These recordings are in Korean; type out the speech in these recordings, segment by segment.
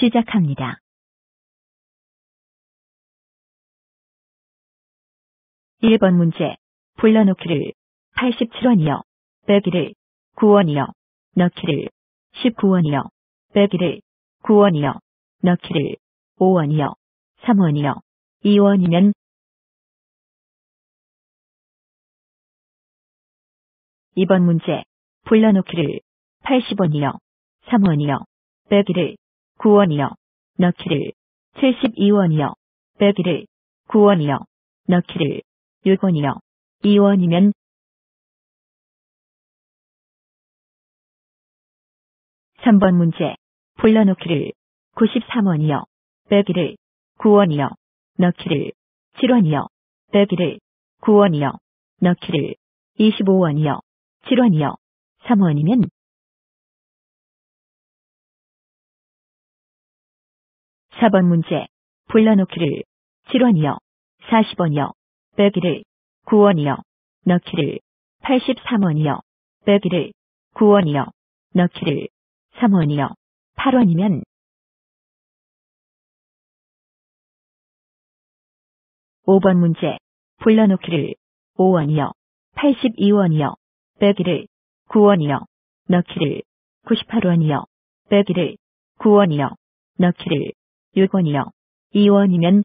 시작합니다. 1번 문제. 불러놓기를 87원이요. 빼기를 9원이요. 넣기를 19원이요. 빼기를 9원이요. 넣기를 5원이요. 3원이요. 2원이면 2번 문제. 불러놓기를 80원이요. 3원이요. 빼기를 9원이요. 넣기를 72원이요. 빼기를 9원이요. 넣기를 6원이요. 2원이면 3번 문제. 불러놓기를 93원이요. 빼기를 9원이요. 넣기를 7원이요. 빼기를 9원이요. 넣기를 25원이요. 7원이요. 3원이면 4번 문제. 불러놓기를 7원이요. 40원이요. 빼기를 9원이요. 넣기를 83원이요. 빼기를 9원이요. 넣기를 3원이요. 8원이면 5번 문제. 불러놓기를 5원이요. 82원이요. 빼기를 9원이요. 넣기를 98원이요. 빼기를 9원이요. 넣기를 6원이요. 2원이면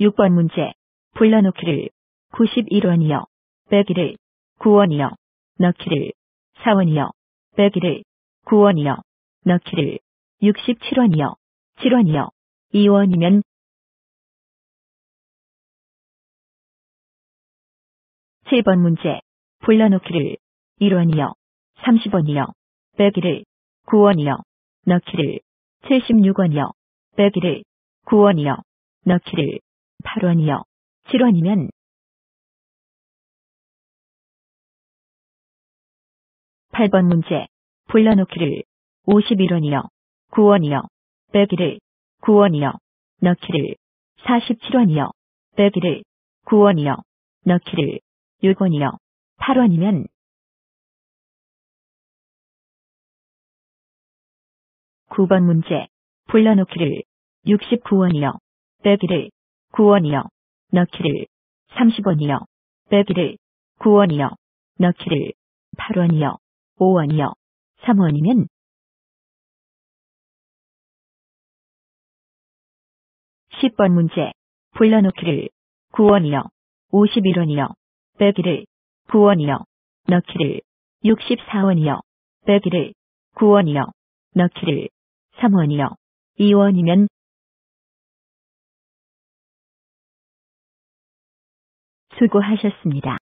6번 문제. 불러놓기를 91원이요. 빼기를 9원이요. 넣기를 4원이요. 빼기를 9원이요. 넣기를 67원이요. 7원이요. 2원이면 7번 문제. 불러놓기를 1원이요. 30원이요. 빼기를 9원이요. 넣기를 76원이요. 빼기를 9원이요. 넣기를 8원이요. 7원이면 8번 문제. 불러놓기를 51원이요. 9원이요. 빼기를 9원이요. 넣기를 47원이요. 빼기를 9원이요. 넣기를 6원이요. 8원이면 9번 문제. 불러놓기를 69원이요. 빼기를 9원이요. 넣기를 30원이요. 빼기를 9원이요. 넣기를 8원이요. 5원이요. 3원이면 10번 문제. 불러놓기를 9원이요. 51원이요. 빼기를 9원이요. 넣기를 64원이요. 빼기를 9원이요. 넣기를 3원이요. 2원이면 수고하셨습니다.